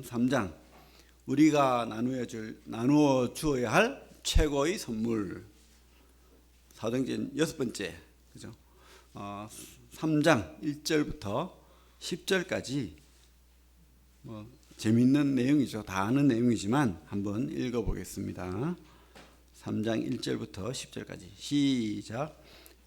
사도행전 3장 우리가 나누어 줄 나누어 주어야 할 최고의 선물 사도행전 여섯 번째 그죠? 어, 3장 1절부터 10절까지 뭐 재밌는 내용이죠. 다 아는 내용이지만 한번 읽어 보겠습니다. 3장 1절부터 10절까지 시작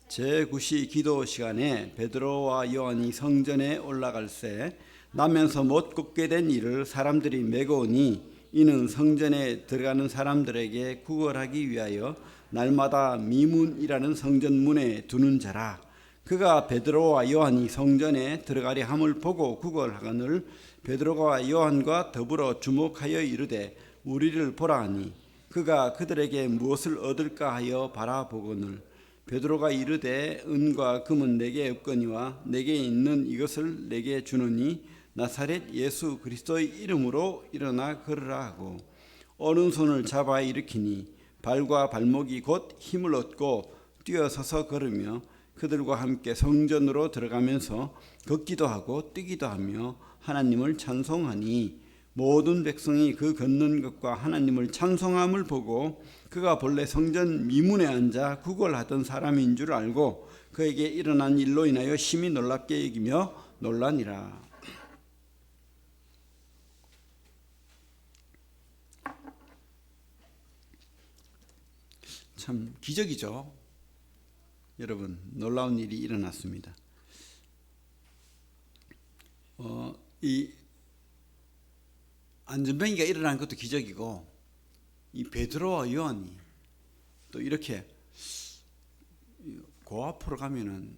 제9시 기도 시간에 베드로와 요한이 성전에 올라갈 새 나면서 못 걷게 된 이를 사람들이 메고오니 이는 성전에 들어가는 사람들에게 구걸하기 위하여 날마다 미문이라는 성전 문에 두는 자라. 그가 베드로와 요한이 성전에 들어가려 함을 보고 구걸하거늘 베드로와 요한과 더불어 주목하여 이르되 우리를 보라 하니 그가 그들에게 무엇을 얻을까 하여 바라보거늘. 베드로가 이르되 은과 금은 내게 없거니와 내게 있는 이것을 내게 주노니 나사렛 예수 그리스도의 이름으로 일어나 걸으라 하고 오른손을 잡아 일으키니 발과 발목이 곧 힘을 얻고 뛰어서서 걸으며 그들과 함께 성전으로 들어가면서 걷기도 하고 뛰기도 하며 하나님을 찬송하니 모든 백성이 그 걷는 것과 하나님을 찬송함을 보고 그가 본래 성전 미문에 앉아 구걸하던 사람인 줄 알고 그에게 일어난 일로 인하여 심히 놀랍게 여기며 놀라니라. 참 기적이죠. 여러분 놀라운 일이 일어났습니다. 어, 이 안전병이가 일어난 것도 기적이고 이 베드로와 요한이 또 이렇게 그 앞으로 가면은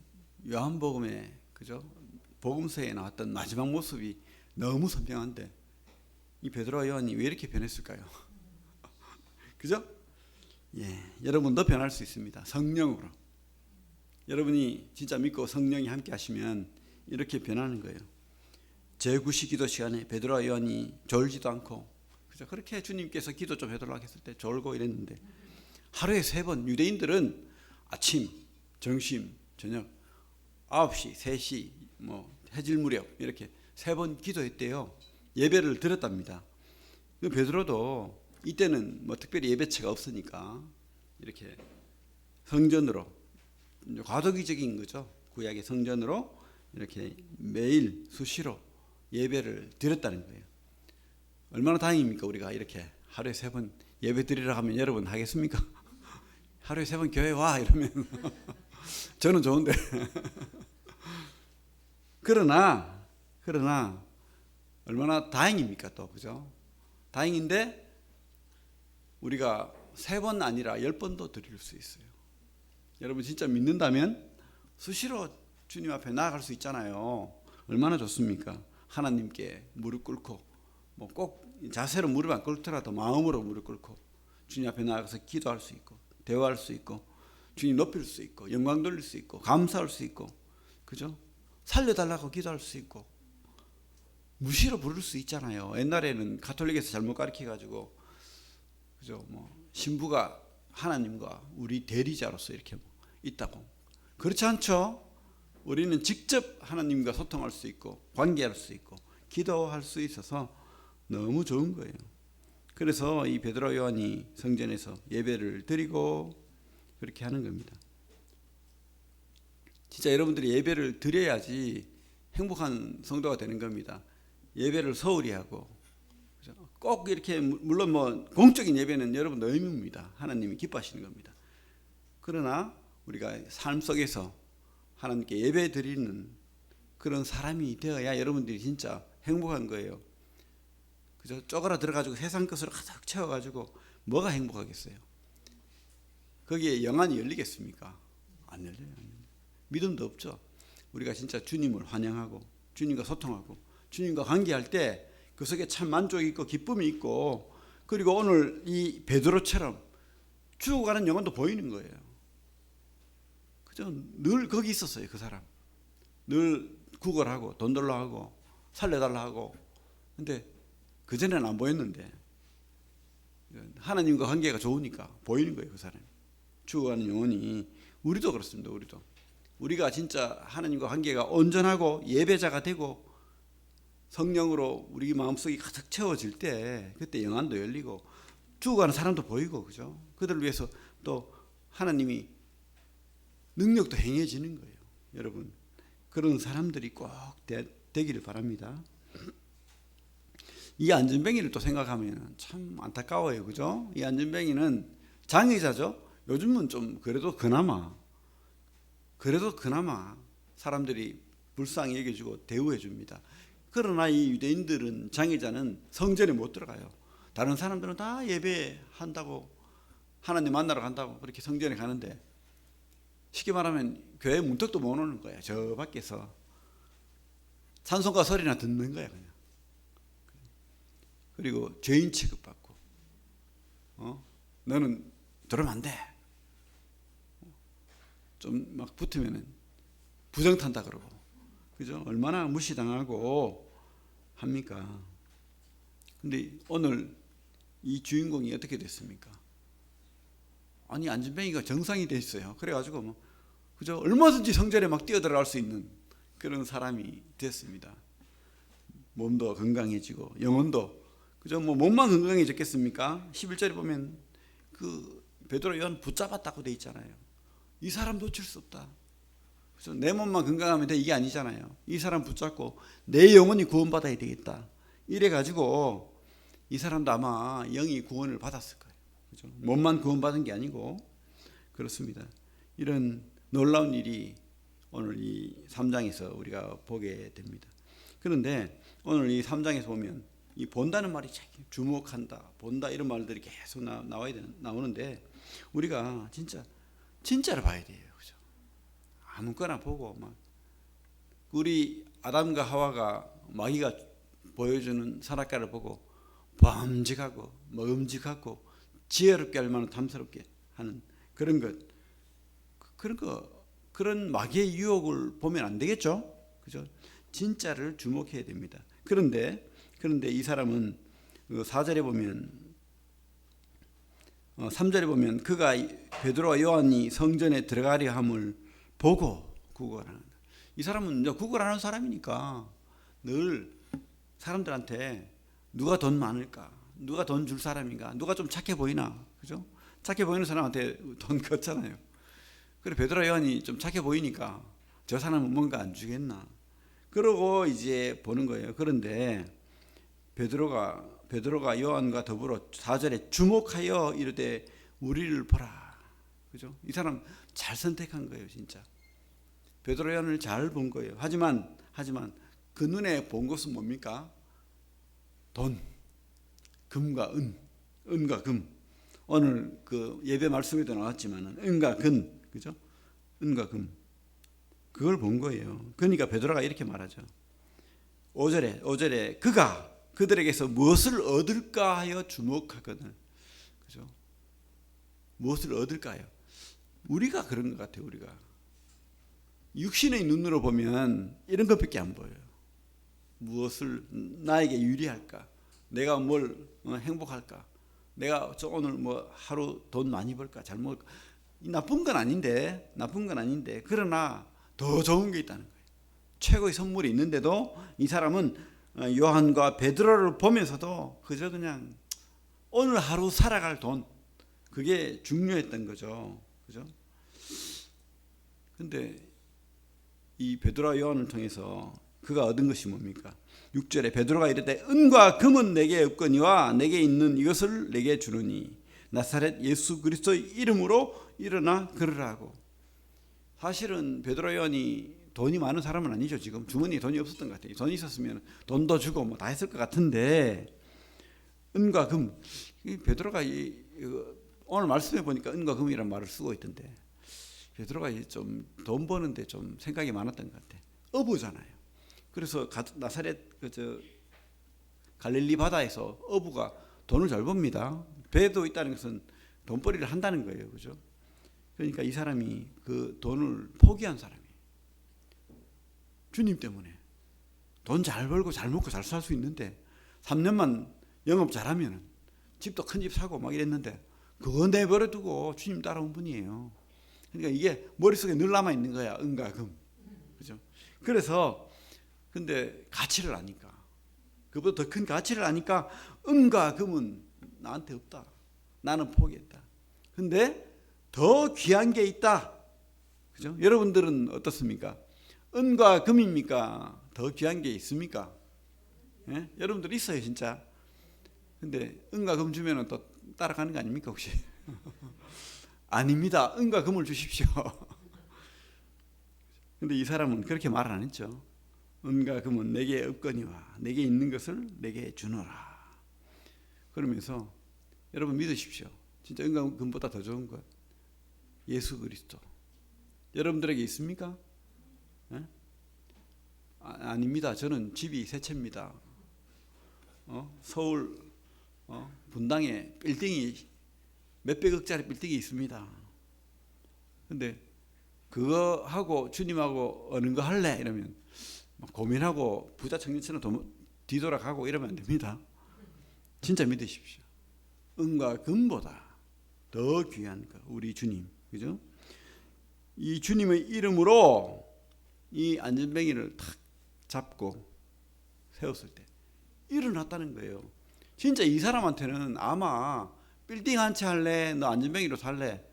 요한복음에 그죠 복음서에 나왔던 마지막 모습이 너무 선명한데 이 베드로와 요한이 왜 이렇게 변했을까요? 그죠? 예, 여러분도 변할 수 있습니다. 성령으로. 여러분이 진짜 믿고 성령이 함께 하시면 이렇게 변하는 거예요. 제9시 기도 시간에 베드로와 요한이 졸지도 않고 그죠? 그렇게 주님께서 기도 좀 해달라고 했을 때 졸고 이랬는데 하루에 세 번 유대인들은 아침, 점심, 저녁 9시, 3시, 뭐 해질 무렵 이렇게 세 번 기도했대요. 예배를 드렸답니다. 그 베드로도 이때는 뭐 특별히 예배체가 없으니까 이렇게 성전으로 과도기적인 거죠. 구약의 성전으로 이렇게 매일 수시로 예배를 드렸다는 거예요. 얼마나 다행입니까? 우리가 이렇게 하루에 세 번 예배 드리라 하면 여러분 하겠습니까? 하루에 세 번 교회 와 이러면 저는 좋은데 그러나 그러나 얼마나 다행입니까 또 그죠? 다행인데 우리가 세 번 아니라 열 번도 드릴 수 있어요. 여러분 진짜 믿는다면 수시로 주님 앞에 나아갈 수 있잖아요. 얼마나 좋습니까? 하나님께 무릎 꿇고 뭐 꼭 자세로 무릎 안 꿇더라도 마음으로 무릎 꿇고 주님 앞에 나아가서 기도할 수 있고 대화할 수 있고 주님 높일 수 있고 영광 돌릴 수 있고 감사할 수 있고 그죠? 살려달라고 기도할 수 있고 무시로 부를 수 있잖아요. 옛날에는 가톨릭에서 잘못 가르쳐 가지고 그죠? 뭐 신부가 하나님과 우리 대리자로서 이렇게 뭐 있다고 그렇지 않죠? 우리는 직접 하나님과 소통할 수 있고 관계할 수 있고 기도할 수 있어서 너무 좋은 거예요. 그래서 이 베드로 요한이 성전에서 예배를 드리고 그렇게 하는 겁니다. 진짜 여러분들이 예배를 드려야지 행복한 성도가 되는 겁니다. 예배를 소홀히 하고 꼭 이렇게 물론 뭐 공적인 예배는 여러분도 의무입니다. 하나님이 기뻐하시는 겁니다. 그러나 우리가 삶 속에서 하나님께 예배 드리는 그런 사람이 되어야 여러분들이 진짜 행복한 거예요. 그죠? 쪼그라 들어가지고 세상 것으로 가득 채워가지고 뭐가 행복하겠어요? 거기에 영안이 열리겠습니까? 안 열려요. 믿음도 없죠. 우리가 진짜 주님을 환영하고 주님과 소통하고 주님과 관계할 때 그 속에 참 만족이 있고 기쁨이 있고 그리고 오늘 이 베드로처럼 죽어가는 영혼도 보이는 거예요. 그죠? 늘 거기 있었어요, 그 사람. 늘 구걸하고 돈 달라 하고 살려달라 하고. 근데 그 전에는 안 보였는데 하나님과 관계가 좋으니까 보이는 거예요, 그 사람. 죽어가는 영혼이 우리도 그렇습니다. 우리도. 우리가 진짜 하나님과 관계가 온전하고 예배자가 되고 성령으로 우리 마음속이 가득 채워질 때 그때 영안도 열리고 죽어가는 사람도 보이고 그죠? 그들을 위해서 또 하나님이 능력도 행해지는 거예요. 여러분 그런 사람들이 꼭 되, 되기를 바랍니다. 이 안전뱅이를 또 생각하면 참 안타까워요. 그죠? 이 안전뱅이는 장의자죠. 요즘은 좀 그래도 그나마 그래도 그나마 사람들이 불쌍히 여겨주고 대우해 줍니다. 그러나 이 유대인들은 장의자는 성전에 못 들어가요. 다른 사람들은 다 예배한다고 하나님 만나러 간다고 그렇게 성전에 가는데 쉽게 말하면 교회 문턱도 못 오는 거야. 저 밖에서 찬송가 소리나 듣는 거야 그냥. 그리고 죄인 취급받고, 어 너는 들어오면 안 돼. 좀 막 붙으면은 부정 탄다 그러고, 그죠? 얼마나 무시당하고 합니까? 근데 오늘 이 주인공이 어떻게 됐습니까? 아니 안전뱅이가 정상이 돼 있어요. 그래가지고 뭐 그죠? 얼마든지 성전에 막 뛰어들어갈 수 있는 그런 사람이 됐습니다. 몸도 건강해지고 영혼도 그죠? 뭐 몸만 건강해졌겠습니까? 11절에 보면 그 베드로 요한 붙잡았다고 돼 있잖아요. 이 사람 놓칠 수 없다. 그래서 내 몸만 건강하면 돼 이게 아니잖아요. 이 사람 붙잡고 내 영혼이 구원받아야 되겠다. 이래 가지고 이 사람도 아마 영이 구원을 받았을 거예요. 그죠? 몸만 구원받은 게 아니고 그렇습니다. 이런 놀라운 일이 오늘 이 3장에서 우리가 보게 됩니다. 그런데 오늘 이 3장에서 보면 이 본다는 말이 주목한다, 본다 이런 말들이 계속 나, 나와야 되는, 나오는데 우리가 진짜 진짜로 봐야 돼요. 그죠? 아무거나 보고 막 우리 아담과 하와가 마귀가 보여주는 선악과를 보고 범직하고 먹음직하고 지혜롭게 할 만한 탐스럽게 하는 그런 것 그런 거 그런 마귀의 유혹을 보면 안 되겠죠. 그죠? 진짜를 주목해야 됩니다. 그런데 그런데 이 사람은 4절에 보면 3절에 보면 그가 베드로와 요한이 성전에 들어가려 함을 보고 구걸하는 이 사람은 구걸하는 사람이니까 늘 사람들한테 누가 돈 많을까 누가 돈 줄 사람인가 누가 좀 착해 보이나 그죠? 착해 보이는 사람한테 돈 걷잖아요. 그래 베드로 요한이 좀 착해 보이니까 저 사람은 뭔가 안 주겠나? 그러고 이제 보는 거예요. 그런데 베드로가 베드로가 요한과 더불어 4절에 주목하여 이르되 우리를 보라. 그죠? 이 사람 잘 선택한 거예요, 진짜. 베드로 요한을 잘 본 거예요. 하지만 하지만 그 눈에 본 것은 뭡니까? 돈, 금과 은, 은과 금. 오늘 그 예배 말씀에도 나왔지만은 은과 근, 그죠? 은과 금. 그걸 본 거예요. 그러니까 베드로가 이렇게 말하죠. 5절에 5절에 그가 그들에게서 무엇을 얻을까 하여 주목하거든. 그죠? 무엇을 얻을까요? 우리가 그런 것 같아요, 우리가. 육신의 눈으로 보면 이런 것밖에 안 보여요. 무엇을 나에게 유리할까? 내가 뭘 어, 행복할까? 내가 오늘 뭐 하루 돈 많이 벌까? 잘 먹을까? 나쁜 건 아닌데, 나쁜 건 아닌데, 그러나 더 좋은 게 있다는 거예요. 최고의 선물이 있는데도 이 사람은 어, 요한과 베드로를 보면서도 그저 그냥 오늘 하루 살아갈 돈 그게 중요했던 거죠. 그죠? 근데 이 베드로와 요한을 통해서 그가 얻은 것이 뭡니까? 6절에 베드로가 이르되 은과 금은 내게 없거니와 내게 있는 이것을 내게 주느니 나사렛 예수 그리스도의 이름으로 일어나 걸으라고. 사실은 베드로 요한이 돈이 많은 사람은 아니죠. 지금 주머니에 돈이 없었던 것 같아요. 돈이 있었으면 돈도 주고 뭐 다 했을 것 같은데 은과 금. 베드로가 이, 오늘 말씀해 보니까 은과 금이라는 말을 쓰고 있던데 베드로가 좀 돈 버는데 좀 생각이 많았던 것 같아. 어부잖아요. 그래서 나사렛 그저 갈릴리 바다에서 어부가 돈을 잘 법니다. 배도 있다는 것은 돈벌이를 한다는 거예요. 그죠? 그러니까 이 사람이 그 돈을 포기한 사람이 주님 때문에 돈 잘 벌고 잘 먹고 잘 살 수 있는데 3년만 영업 잘하면 집도 큰 집 사고 막 이랬는데 그거 내버려 두고 주님 따라온 분이에요. 그러니까 이게 머릿속에 늘 남아 있는 거야. 은과 금. 그죠? 그래서 근데 가치를 아니까 그보다 더 큰 가치를 아니까 은과 금은 나한테 없다. 나는 포기했다. 근데 더 귀한 게 있다. 그죠? 여러분들은 어떻습니까? 은과 금입니까? 더 귀한 게 있습니까? 예? 여러분들 있어요, 진짜. 근데 은과 금 주면은 또 따라가는 거 아닙니까, 혹시? 아닙니다. 은과 금을 주십시오. 근데 이 사람은 그렇게 말안 했죠. 은과 금은 내게 없거니와 내게 있는 것을 내게 주노라. 그러면서 여러분 믿으십시오. 진짜 은과 금보다 더 좋은 것 예수 그리스도. 여러분들에게 있습니까? 예? 아, 아닙니다. 저는 집이 세 채입니다. 어? 서울 어? 분당에 빌딩이 몇백억짜리 빌딩이 있습니다. 근데 그거 하고 주님하고 어느 거 할래 이러면 막 고민하고 부자 청년처럼 도- 뒤돌아 가고 이러면 안 됩니다. 진짜 믿으십시오. 은과 금보다 더 귀한 거 우리 주님 그죠? 이 주님의 이름으로 이 안전뱅이를 탁 잡고 세웠을 때 일어났다는 거예요. 진짜 이 사람한테는 아마 빌딩 한 채 할래, 너 안전뱅이로 살래.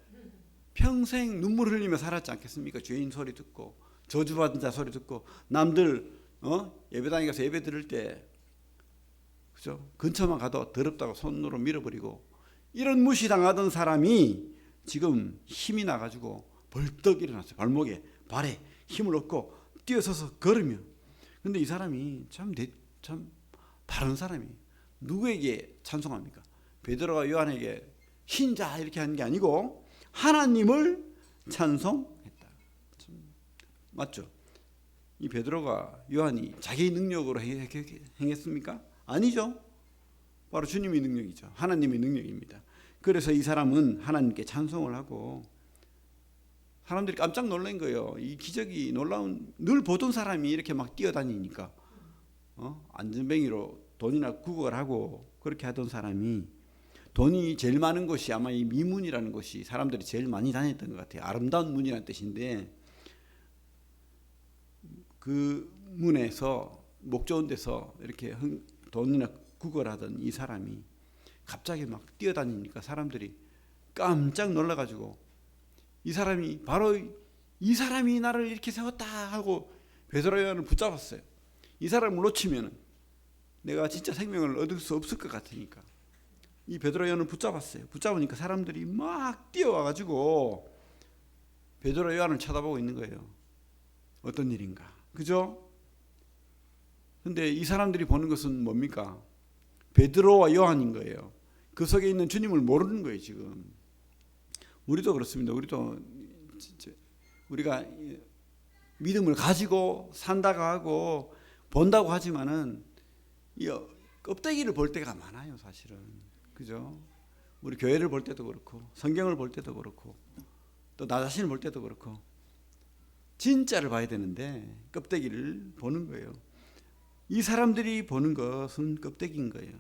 평생 눈물 흘리며 살았지 않겠습니까? 죄인 소리 듣고 저주받은 자 소리 듣고 남들 어? 예배당에 가서 예배 드릴 때 그죠? 근처만 가도 더럽다고 손으로 밀어버리고 이런 무시당하던 사람이 지금 힘이 나가지고 벌떡 일어났어요. 발목에 발에 힘을 얻고 뛰어서서 걸으며 근데 이 사람이 참, 대- 참 바른 사람이 누구에게 찬송합니까? 베드로가 요한에게 흰자 이렇게 하는 게 아니고 하나님을 찬송했다. 참 맞죠? 이 베드로가 요한이 자기 능력으로 행했습니까? 아니죠. 바로 주님의 능력이죠. 하나님의 능력입니다. 그래서 이 사람은 하나님께 찬송을 하고 사람들이 깜짝 놀란 거예요. 이 기적이 놀라운 늘 보던 사람이 이렇게 막 뛰어다니니까 어? 안전뱅이로 돈이나 구걸 하고 그렇게 하던 사람이 돈이 제일 많은 곳이 아마 이 미문이라는 곳이 사람들이 제일 많이 다녔던 것 같아요. 아름다운 문이라는 뜻인데 그 문에서 목 좋은 데서 이렇게 흥- 돈이나 구걸하던 이 사람이 갑자기 막 뛰어다니니까 사람들이 깜짝 놀라가지고 이 사람이 바로 이 사람이 나를 이렇게 세웠다 하고 베드로 요한을 붙잡았어요. 이 사람을 놓치면 내가 진짜 생명을 얻을 수 없을 것 같으니까 이 베드로 요한을 붙잡았어요. 붙잡으니까 사람들이 막 뛰어와 가지고 베드로 요한을 쳐다보고 있는 거예요. 어떤 일인가, 그죠? 근데 이 사람들이 보는 것은 뭡니까? 베드로와 요한인 거예요. 그 속에 있는 주님을 모르는 거예요 지금. 우리도 그렇습니다. 우리도 우리가 믿음을 가지고 산다고 하고 본다고 하지만은 이 껍데기를 볼 때가 많아요, 사실은. 그죠? 우리 교회를 볼 때도 그렇고 성경을 볼 때도 그렇고 또 나 자신을 볼 때도 그렇고 진짜를 봐야 되는데 껍데기를 보는 거예요. 이 사람들이 보는 것은 껍데기인 거예요.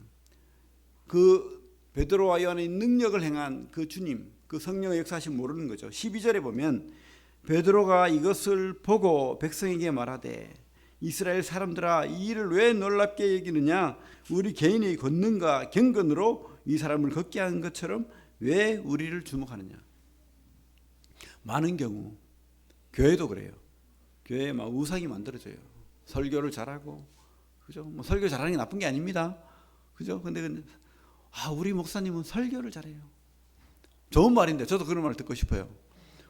그 베드로와 요한의 능력을 행한 그 주님, 그 성령의 역사심 모르는 거죠. 12절에 보면 베드로가 이것을 보고 백성에게 말하되 이스라엘 사람들아 이 일을 왜 놀랍게 여기느냐? 우리 개인의 권능과 경건으로 이 사람을 걷게 한 것처럼 왜 우리를 주목하느냐? 많은 경우 교회도 그래요. 교회에 막 우상이 만들어져요. 설교를 잘하고 그죠? 뭐 설교 잘하는 게 나쁜 게 아닙니다. 그죠? 근데 근데 아 우리 목사님은 설교를 잘해요. 좋은 말인데 저도 그런 말을 듣고 싶어요.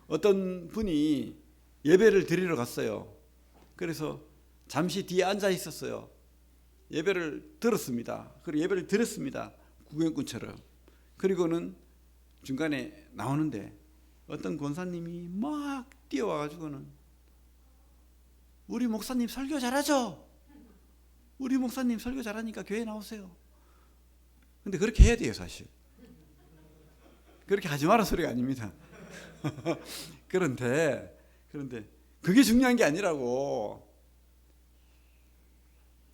어떤 분이 예배를 드리러 갔어요. 그래서 잠시 뒤에 앉아 있었어요. 예배를 들었습니다. 그리고 예배를 들었습니다. 구경꾼처럼. 그리고는 중간에 나오는데 어떤 권사님이 막 뛰어와가지고는 우리 목사님 설교 잘하죠? 우리 목사님 설교 잘하니까 교회 나오세요. 근데 그렇게 해야 돼요, 사실. 그렇게 하지 마라 소리가 아닙니다. 그런데, 그런데 그게 중요한 게 아니라고.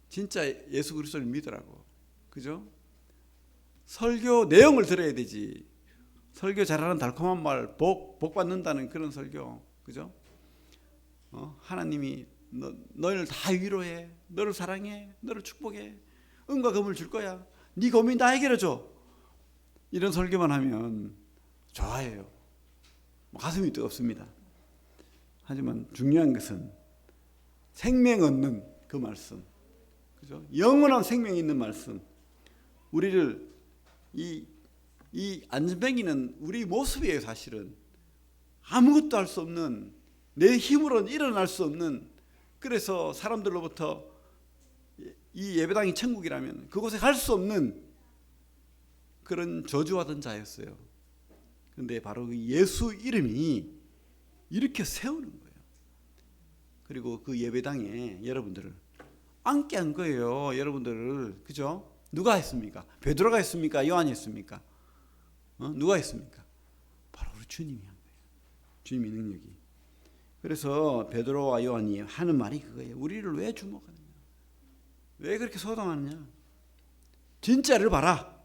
진짜 예수 그리스도를 믿으라고. 그죠? 설교 내용을 들어야 되지. 설교 잘하는 달콤한 말, 복, 복 받는다는 그런 설교. 그죠? 어? 하나님이 너, 너희를 다 위로해. 너를 사랑해. 너를 축복해. 은과 금을 줄 거야. 네 고민 다 해결해 줘. 이런 설교만 하면 좋아해요. 뭐 가슴이 뜨겁습니다. 하지만 중요한 것은 생명 얻는 그 말씀. 그죠? 영원한 생명이 있는 말씀. 우리를 이, 이 안전뱅이는 우리 모습이에요, 사실은. 아무것도 할 수 없는, 내 힘으로는 일어날 수 없는, 그래서 사람들로부터 이 예배당이 천국이라면 그곳에 갈 수 없는 그런 저주하던 자였어요. 근데 바로 그 예수 이름이 이렇게 세우는 거예요. 그리고 그 예배당에 여러분들을 앉게 한 거예요. 여러분들을 그죠? 누가 했습니까? 베드로가 했습니까? 요한이 했습니까? 어? 누가 했습니까? 바로 우리 주님이 한 거예요. 주님의 능력이. 그래서 베드로와 요한이 하는 말이 그거예요. 우리를 왜 주목하느냐? 왜 그렇게 소동하느냐? 진짜를 봐라.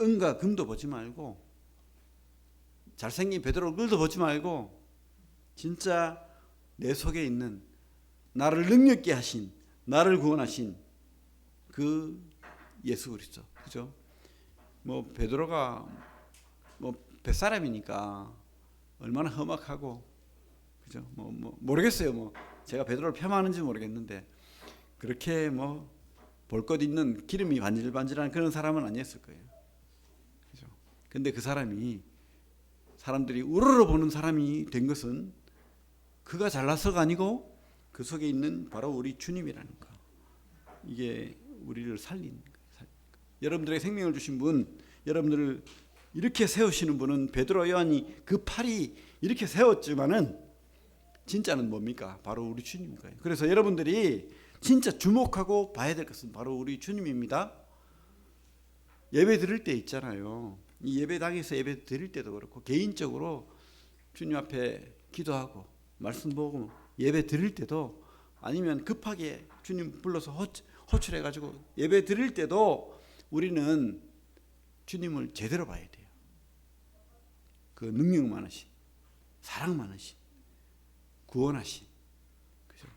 은과 금도 보지 말고 잘생긴 베드로 얼굴도 보지 말고 진짜 내 속에 있는 나를 능력있게 하신 나를 구원하신 그 예수 그리스도 그죠? 뭐 베드로가 뭐 뱃사람이니까 얼마나 험악하고 그죠? 뭐, 뭐 모르겠어요. 뭐 제가 베드로를 폄하하는지 모르겠는데 그렇게 뭐 볼 것 있는 기름이 반질반질한 그런 사람은 아니었을 거예요. 그죠? 근데 그 사람이 사람들이 우러러 보는 사람이 된 것은 그가 잘나서가 아니고 그 속에 있는 바로 우리 주님이라는 거. 이게 우리를 살리는 거예요. 여러분들에게 생명을 주신 분, 여러분들을 이렇게 세우시는 분은 베드로 요한이 그 팔이 이렇게 세웠지만은 진짜는 뭡니까? 바로 우리 주님인 거예요. 그래서 여러분들이 진짜 주목하고 봐야 될 것은 바로 우리 주님입니다. 예배 드릴 때 있잖아요. 이 예배당에서 예배 드릴 때도 그렇고 개인적으로 주님 앞에 기도하고 말씀 보고 예배 드릴 때도 아니면 급하게 주님 불러서 호출해 가지고 예배 드릴 때도 우리는 주님을 제대로 봐야 돼요. 그 능력 많으신 사랑 많으신 구원하신 그죠?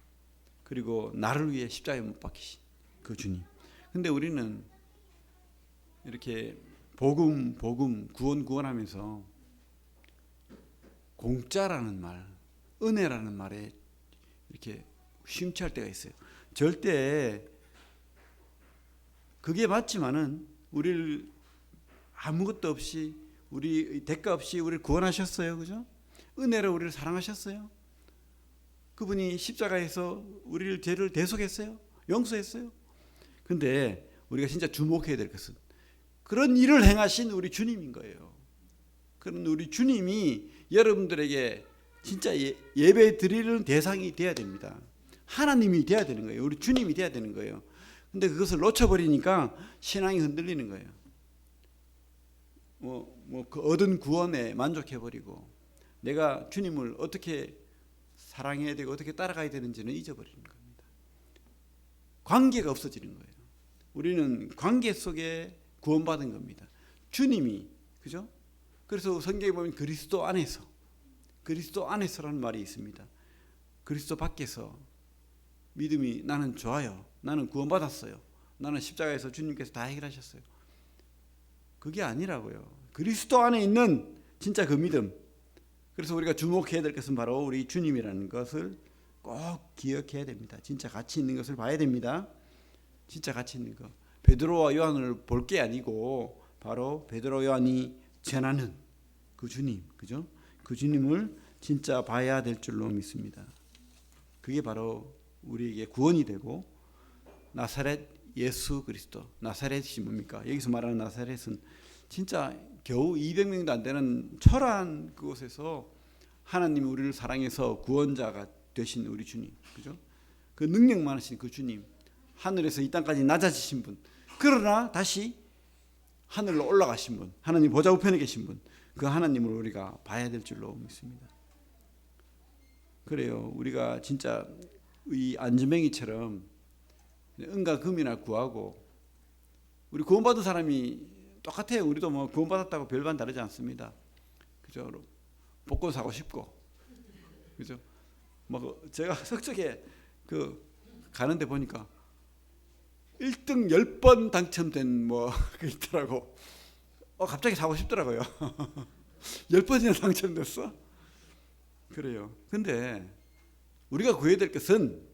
그리고 나를 위해 십자가에 못 박히신 그 주님. 근데 우리는 이렇게 복음 복음 구원 구원하면서 공짜라는 말, 은혜라는 말에 이렇게 심취할 때가 있어요. 절대 그게 맞지만은 우리를 아무것도 없이 우리 대가 없이 우리를 구원하셨어요. 그죠? 은혜로 우리를 사랑하셨어요. 그분이 십자가에서 우리를 죄를 대속했어요. 용서했어요. 근데 우리가 진짜 주목해야 될 것은 그런 일을 행하신 우리 주님인 거예요. 그런 우리 주님이 여러분들에게 진짜 예, 배 드리는 대상이 돼야 됩니다. 하나님이 돼야 되는 거예요. 우리 주님이 돼야 되는 거예요. 근데 그것을 놓쳐버리니까 신앙이 흔들리는 거예요. 뭐, 뭐, 그 얻은 구원에 만족해버리고 내가 주님을 어떻게 사랑해야 되고 어떻게 따라가야 되는지는 잊어버리는 겁니다. 관계가 없어지는 거예요. 우리는 관계 속에 구원받은 겁니다. 주님이 그죠? 그래서 성경에 보면 그리스도 안에서 그리스도 안에서라는 말이 있습니다. 그리스도 밖에서 믿음이 나는 좋아요. 나는 구원받았어요. 나는 십자가에서 주님께서 다 해결하셨어요. 그게 아니라고요. 그리스도 안에 있는 진짜 그 믿음. 그래서 우리가 주목해야 될 것은 바로 우리 주님이라는 것을 꼭 기억해야 됩니다. 진짜 가치 있는 것을 봐야 됩니다. 진짜 가치 있는 것. 베드로와 요한을 볼 게 아니고 바로 베드로 요한이 전하는 그 주님, 그죠? 그 주님을 진짜 봐야 될 줄로 믿습니다. 그게 바로 우리에게 구원이 되고 나사렛 예수 그리스도 나사렛이 뭡니까? 여기서 말하는 나사렛은 진짜 겨우 200명도 안 되는 초라한 그곳에서 하나님이 우리를 사랑해서 구원자가 되신 우리 주님, 그죠? 그 능력 많으신 그 주님, 하늘에서 이 땅까지 낮아지신 분, 그러나 다시 하늘로 올라가신 분, 하나님 보좌 우편에 계신 분, 그 하나님을 우리가 봐야 될 줄로 믿습니다. 그래요. 우리가 진짜 이 안전뱅이처럼 은과 금이나 구하고 우리 구원받은 사람이 똑같아요. 우리도 뭐 구원받았다고 별반 다르지 않습니다. 그죠? 복권 사고 싶고, 그죠? 뭐 제가 석적에 그 가는데 보니까 1등 10번 당첨된 뭐 그 있더라고. 어 갑자기 사고 싶더라고요. 10번이나 당첨됐어? 그래요. 근데 우리가 구해야 될 것은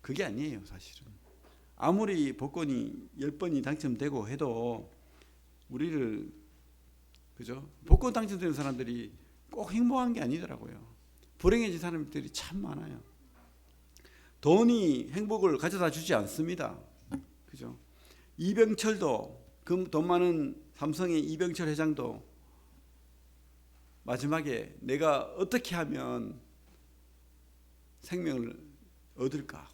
그게 아니에요, 사실은. 아무리 복권이 10번이 당첨되고 해도 우리를 그죠? 복권 당첨되는 사람들이 꼭 행복한 게 아니더라고요. 불행해진 사람들이 참 많아요. 돈이 행복을 가져다 주지 않습니다. 그죠? 이병철도 그 돈 많은 삼성의 이병철 회장도 마지막에 내가 어떻게 하면 생명을 얻을까?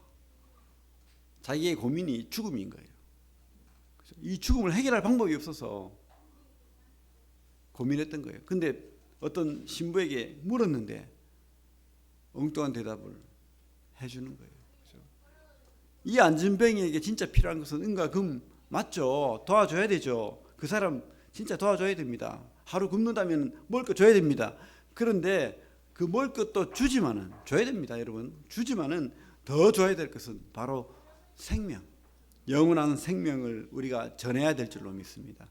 자기의 고민이 죽음인 거예요. 이 죽음을 해결할 방법이 없어서 고민했던 거예요. 근데 어떤 신부에게 물었는데 엉뚱한 대답을 해주는 거예요. 이 안진뱅이에게 진짜 필요한 것은 은과 금 맞죠? 도와줘야 되죠. 그 사람 진짜 도와줘야 됩니다. 하루 굶는다면 먹을 거 줘야 됩니다. 그런데 그 먹을 것도 주지만은 줘야 됩니다, 여러분. 주지만은 더 줘야 될 것은 바로 생명, 영원한 생명을 우리가 전해야 될 줄로 믿습니다.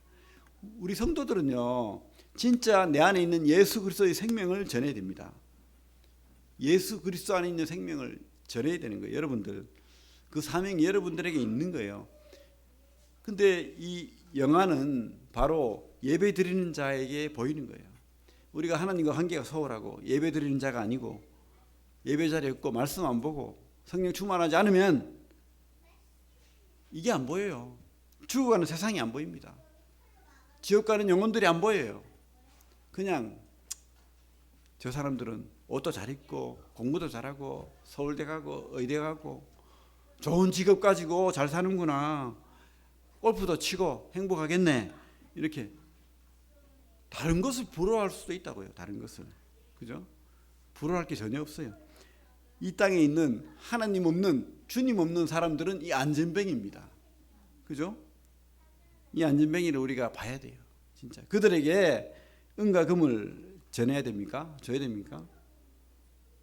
우리 성도들은요, 진짜 내 안에 있는 예수 그리스도의 생명을 전해야 됩니다. 예수 그리스도 안에 있는 생명을 전해야 되는 거예요, 여러분들. 그 사명이 여러분들에게 있는 거예요. 근데 이 영화는 바로 예배 드리는 자에게 보이는 거예요. 우리가 하나님과 관계가 소홀하고 예배 드리는 자가 아니고 예배 자리에 없고 말씀 안 보고 성령 충만하지 않으면 이게 안 보여요. 죽어가는 세상이 안 보입니다. 지옥 가는 영혼들이 안 보여요. 그냥 저 사람들은 옷도 잘 입고 공부도 잘하고 서울대 가고 의대 가고 좋은 직업 가지고 잘 사는구나. 골프도 치고 행복하겠네. 이렇게 다른 것을 부러워할 수도 있다고요. 다른 것을. 그죠? 부러워할 게 전혀 없어요. 이 땅에 있는 하나님 없는 주님 없는 사람들은 이 안전뱅입니다. 그죠? 이 안전뱅이를 우리가 봐야 돼요. 진짜. 그들에게 은과 금을 전해야 됩니까? 줘야 됩니까?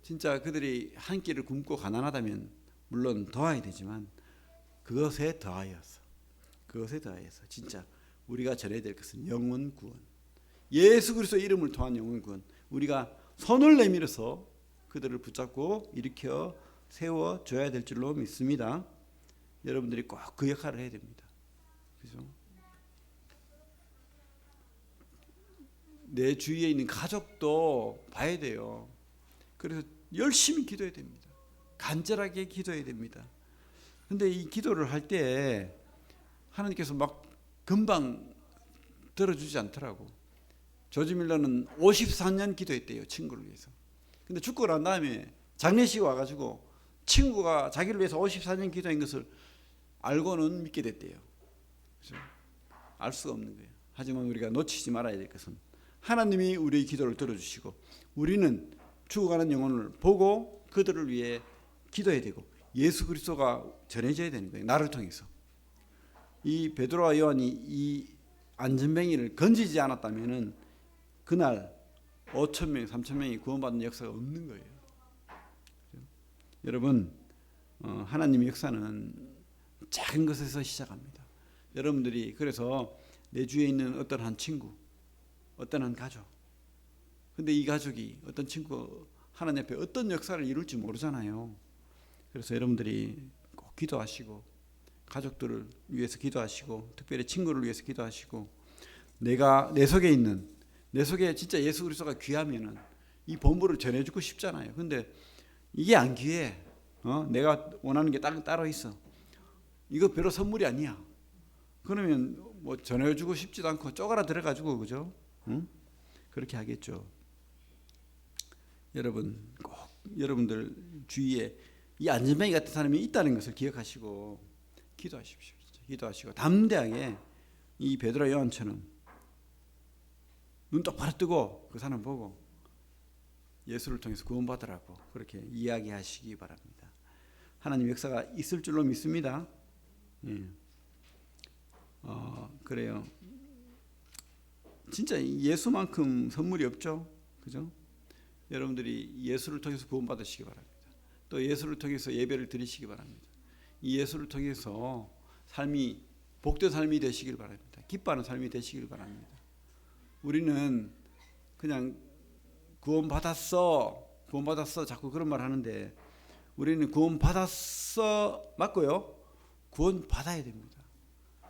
진짜 그들이 한 끼를 굶고 가난하다면 물론 더해야 되지만 그것에 더하여서 그것에 더하여서 진짜 우리가 전해야 될 것은 영원 구원. 예수 그리스도 이름을 통한 영원 구원. 우리가 손을 내밀어서 그들을 붙잡고 일으켜 세워 줘야 될 줄로 믿습니다. 여러분들이 꼭 그 역할을 해야 됩니다. 그죠? 내 주위에 있는 가족도 봐야 돼요. 그래서 열심히 기도해야 됩니다. 간절하게 기도해야 됩니다. 근데 이 기도를 할 때 하나님께서 막 금방 들어주지 않더라고. 조지 밀러는 54년 기도했대요. 친구를 위해서. 근데 죽고 난 다음에 장례식 와가지고 친구가 자기를 위해서 54년 기도한 것을 알고는 믿게 됐대요. 그죠? 알 수가 없는 거예요. 하지만 우리가 놓치지 말아야 될 것은 하나님이 우리의 기도를 들어주시고 우리는 죽어가는 영혼을 보고 그들을 위해 기도해야 되고 예수 그리스도가 전해져야 되는 거예요. 나를 통해서. 이 베드로와 요한이 이 안전뱅이를 건지지 않았다면은 그날 5천 명, 3천 명이 구원받는 역사가 없는 거예요. 여러분, 어, 하나님의 역사는 작은 것에서 시작합니다. 여러분들이 그래서 내 주위에 있는 어떤 한 친구, 어떤 한 가족, 근데 이 가족이 어떤 친구 하나님 앞에 어떤 역사를 이룰지 모르잖아요. 그래서 여러분들이 꼭 기도하시고 가족들을 위해서 기도하시고 특별히 친구를 위해서 기도하시고 내가 내 속에 있는 내 속에 진짜 예수 그리스도가 귀하면은 이 본부를 전해주고 싶잖아요. 근데 이게 안 귀해. 어? 내가 원하는 게 따로, 따로 있어. 이거 별로 선물이 아니야. 그러면 뭐 전해주고 싶지도 않고 쪼가라 들어가지고 그죠? 응? 그렇게 하겠죠. 여러분 꼭 여러분들 주위에 이 안전뱅이 같은 사람이 있다는 것을 기억하시고 기도하십시오. 기도하시고 담대하게 이 베드로 요한처럼 눈 똑바로 뜨고 그 사람 보고 예수를 통해서 구원받으라고 그렇게 이야기하시기 바랍니다. 하나님 역사가 있을 줄로 믿습니다. 예. 어, 그래요. 진짜 예수만큼 선물이 없죠. 그죠? 여러분들이 예수를 통해서 구원받으시기 바랍니다. 또 예수를 통해서 예배를 드리시기 바랍니다. 이 예수를 통해서 삶이 복된 삶이 되시길 바랍니다. 기뻐하는 삶이 되시길 바랍니다. 우리는 그냥 구원 받았어, 구원 받았어 자꾸 그런 말 하는데 우리는 구원 받았어 맞고요. 구원 받아야 됩니다.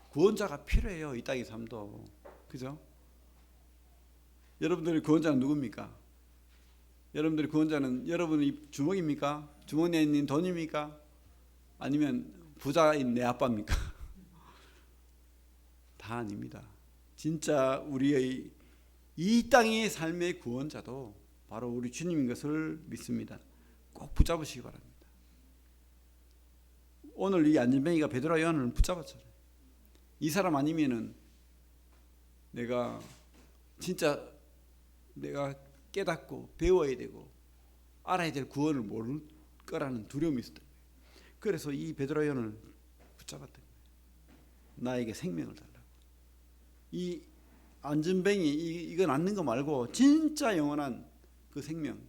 구원자가 필요해요 이 땅의 삶도 그죠? 여러분들의 구원자는 누굽니까? 여러분들의 구원자는 여러분의 주먹입니까? 주머니에 있는 돈입니까? 아니면 부자인 내 아빠입니까? 다 아닙니다. 진짜 우리의 이 땅의 삶의 구원자도 바로 우리 주님인 것을 믿습니다. 꼭 붙잡으시기 바랍니다. 오늘 이 안전뱅이가 베드로와 요한을 붙잡았잖아요. 이 사람 아니면은 내가 진짜 내가 깨닫고 배워야 되고 알아야 될 구원을 모를 거라는 두려움이 거예요. 그래서 이 베드로와 요한을 붙잡았던 거예요. 나에게 생명을 달라고. 이 안전뱅이 이- 이거 낳는 거 말고 진짜 영원한 그 생명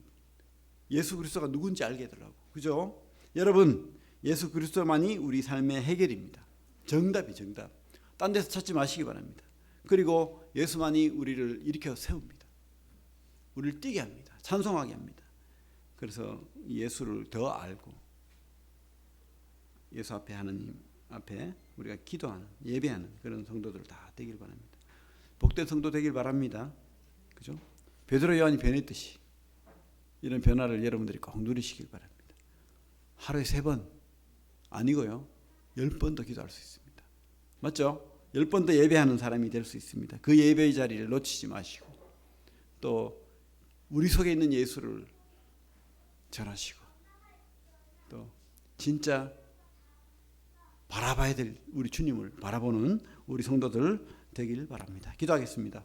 예수 그리스도가 누군지 알게 해달라고 그죠? 여러분 예수 그리스도만이 우리 삶의 해결입니다. 정답이 정답. 딴 데서 찾지 마시기 바랍니다. 그리고 예수만이 우리를 일으켜 세웁니다. 우리를 뛰게 합니다. 찬송하게 합니다. 그래서 예수를 더 알고 예수 앞에 하나님 앞에 우리가 기도하는 예배하는 그런 성도들 다 되길 바랍니다. 복된 성도 되길 바랍니다. 그죠? 베드로 요한이 변했듯이 이런 변화를 여러분들이 꼭 누리시길 바랍니다. 하루에 세 번 아니고요. 열 번도 기도할 수 있습니다. 맞죠? 열 번도 예배하는 사람이 될 수 있습니다. 그 예배의 자리를 놓치지 마시고 또 우리 속에 있는 예수를 전하시고 또 진짜 바라봐야 될 우리 주님을 바라보는 우리 성도들 되길 바랍니다. 기도하겠습니다.